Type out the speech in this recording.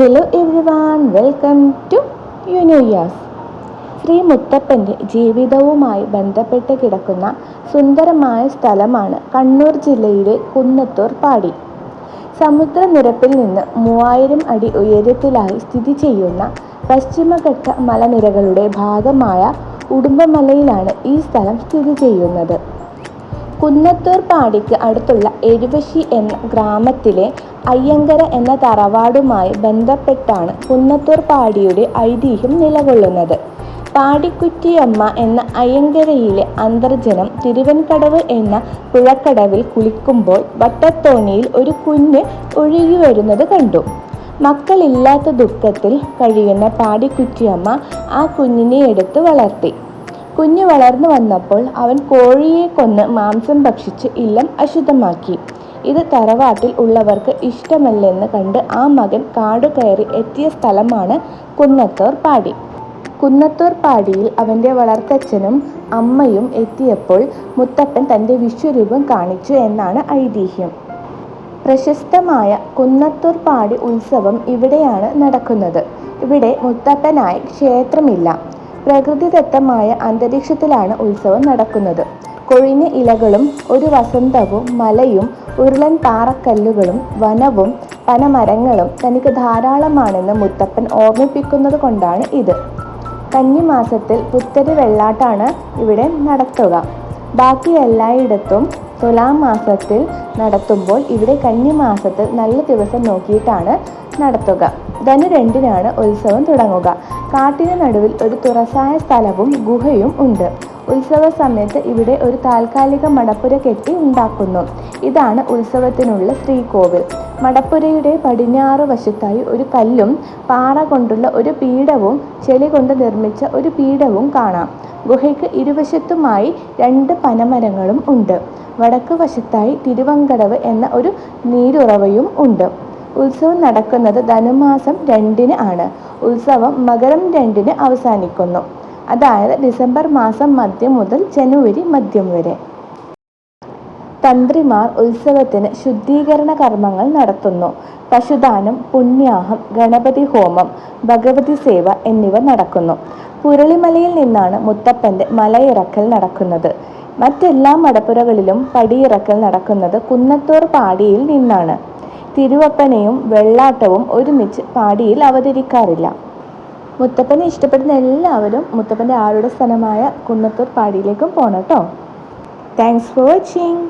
Hello everyone welcome to യുനോയാസ് ശ്രീ മുത്തപ്പന്റെ ജീവിതവുമായി ബന്ധപ്പെട്ട് കിടക്കുന്ന സുന്ദരമായ സ്ഥലമാണ് കണ്ണൂർ ജില്ലയിലെ കുന്നത്തൂർ പാടി. സമുദ്രനിരപ്പിൽ നിന്ന് മൂവായിരം അടി ഉയരത്തിലായി സ്ഥിതി ചെയ്യുന്ന പശ്ചിമഘട്ട മലനിരകളുടെ ഭാഗമായ ഉടുമ്പമലയിലാണ് ഈ സ്ഥലം സ്ഥിതി ചെയ്യുന്നത്. കുന്നത്തൂർ പാടിക്ക് അടുത്തുള്ള എരുവശി എന്ന ഗ്രാമത്തിലെ അയ്യങ്കര എന്ന തറവാടുമായി ബന്ധപ്പെട്ടാണ് കുന്നത്തൂർ പാടിയുടെ ഐതിഹ്യം നിലകൊള്ളുന്നത്. പാടിക്കുറ്റിയമ്മ എന്ന അയ്യങ്കരയിലെ അന്തർജനം തിരുവൻകടവ് എന്ന പുഴക്കടവിൽ കുളിക്കുമ്പോൾ വട്ടത്തോണിയിൽ ഒരു കുഞ്ഞ് ഒഴുകി വരുന്നത് കണ്ടു. മക്കളില്ലാത്ത ദുഃഖത്തിൽ കഴിയുന്ന പാടിക്കുറ്റിയമ്മ ആ കുഞ്ഞിനെ എടുത്ത് വളർത്തി. കുഞ്ഞ് വളർന്നു വന്നപ്പോൾ അവൻ കോഴിയെ കൊന്ന് മാംസം ഭക്ഷിച്ച് ഇല്ലം അശുദ്ധമാക്കി. ഇത് തറവാട്ടിൽ ഉള്ളവർക്ക് ഇഷ്ടമല്ലെന്ന് കണ്ട് ആ മകൻ കാട് കയറി എത്തിയ സ്ഥലമാണ് കുന്നത്തൂർ പാടി. കുന്നത്തൂർ പാടിയിൽ അവന്റെ വളർത്തച്ഛനും അമ്മയും എത്തിയപ്പോൾ മുത്തപ്പൻ തന്റെ വിശ്വരൂപം കാണിച്ചു എന്നാണ് ഐതിഹ്യം. പ്രശസ്തമായ കുന്നത്തൂർ പാടി ഉത്സവം ഇവിടെയാണ് നടക്കുന്നത്. ഇവിടെ മുത്തപ്പനായി ക്ഷേത്രമില്ല. പ്രകൃതിദത്തമായ അന്തരീക്ഷത്തിലാണ് ഉത്സവം നടക്കുന്നത്. കൊഴിഞ്ഞ ഇലകളും ഒരു വസന്തവും മലയും ഉരുളൻ പാറക്കല്ലുകളും വനവും പനമരങ്ങളും തനിക്ക് ധാരാളമാണെന്ന് മുത്തപ്പൻ ഓർമ്മിപ്പിക്കുന്നത് കൊണ്ടാണ് ഇത്. കന്നിമാസത്തിൽ പുത്തരി വെള്ളാട്ടാണ് ഇവിടെ നടത്തുക. ബാക്കി എല്ലായിടത്തും തുലാം മാസത്തിൽ നടത്തുമ്പോൾ ഇവിടെ കന്നിമാസത്തിൽ നല്ല ദിവസം നോക്കിയിട്ടാണ് നടത്തുക. ധനു രണ്ടിനാണ് ഉത്സവം തുടങ്ങുക. കാട്ടിന് നടുവിൽ ഒരു തുറസായ സ്ഥലവും ഗുഹയും ഉണ്ട്. ഉത്സവ സമയത്ത് ഇവിടെ ഒരു താൽക്കാലിക മടപ്പുര കെട്ടി ഉണ്ടാക്കുന്നു. ഇതാണ് ഉത്സവത്തിനുള്ള ശ്രീകോവിൽ. മടപ്പുരയുടെ പടിഞ്ഞാറ് വശത്തായി ഒരു കല്ലും പാറ കൊണ്ടുള്ള ഒരു പീഠവും ചെളി കൊണ്ട് നിർമ്മിച്ച ഒരു പീഠവും കാണാം. ഗുഹയ്ക്ക് ഇരുവശത്തുമായി രണ്ട് പനമരങ്ങളും ഉണ്ട്. വടക്ക് വശത്തായി തിരുവങ്കടവ് എന്ന ഒരു നീരുറവയും ഉണ്ട്. ഉത്സവം നടക്കുന്നത് ധനുമാസം രണ്ടിന് ആണ്. ഉത്സവം മകരം രണ്ടിന് അവസാനിക്കുന്നു. അതായത് ഡിസംബർ മാസം മധ്യം മുതൽ ജനുവരി മധ്യം വരെ. തന്ത്രിമാർ ഉത്സവത്തിന് ശുദ്ധീകരണ കർമ്മങ്ങൾ നടത്തുന്നു. പശുദാനം പുണ്യാഹം ഗണപതി ഹോമം ഭഗവതി സേവ എന്നിവ നടക്കുന്നു. പുരളിമലയിൽ നിന്നാണ് മുത്തപ്പന്റെ മലയിറക്കൽ നടക്കുന്നത്. മറ്റെല്ലാ മടപ്പുരകളിലും പടിയിറക്കൽ നടക്കുന്നത് കുന്നത്തൂർ പാടിയിൽ നിന്നാണ്. തിരുവപ്പനയും വെള്ളാട്ടവും ഒരുമിച്ച് പാടിയിൽ അവതരിക്കാറില്ല. മുത്തപ്പനെ ഇഷ്ടപ്പെടുന്ന എല്ലാവരും മുത്തപ്പന്റെ ആരുടെ സ്ഥലമായ കുന്നത്തൂർ പാടിയിലേക്കും പോകണം കേട്ടോ. Thanks for watching